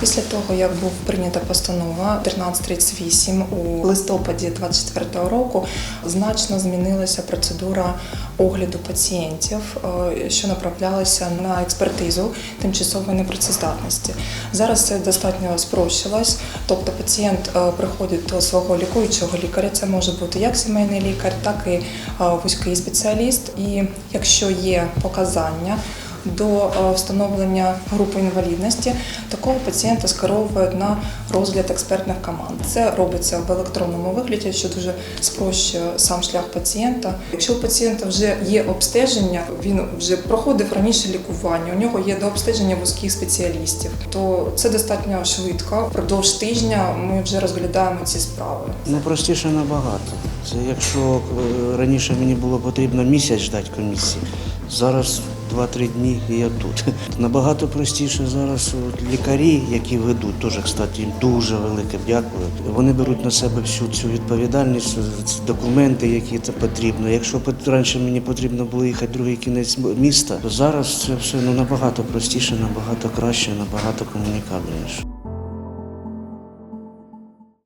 Після того, як був прийнята постанова 1338 у листопаді 2024 року, значно змінилася процедура огляду пацієнтів, е, що направлялися на експертизу тимчасової непрацездатності. Зараз це достатньо спрощилось, тобто пацієнт е, приходить до свого лікуючого лікаря. Це може бути як сімейний лікар, так і е, вузький спеціаліст. І якщо є показання до е, встановлення групи інвалідності, такого пацієнта скеровують на розгляд експертних команд. Це робиться в електронному вигляді, що дуже спрощує сам шлях пацієнта. Якщо у пацієнта вже є обстеження, він вже проходив раніше лікування, у нього є до обстеження вузьких спеціалістів, то це достатньо швидко. Впродовж тижня ми вже розглядаємо ці справи. Ну, простіше набагато. Це якщо е, раніше мені було потрібно місяць ждати комісії, зараз 2-3 дні і я тут. Набагато простіше зараз от лікарі, які ведуть, теж, кстати, дуже велике дякую. Вони беруть на себе всю цю відповідальність, документи, які це потрібно. Якщо раніше мені потрібно було їхати другий кінець міста, то зараз це все ну, набагато простіше, набагато краще, набагато комунікабельніше.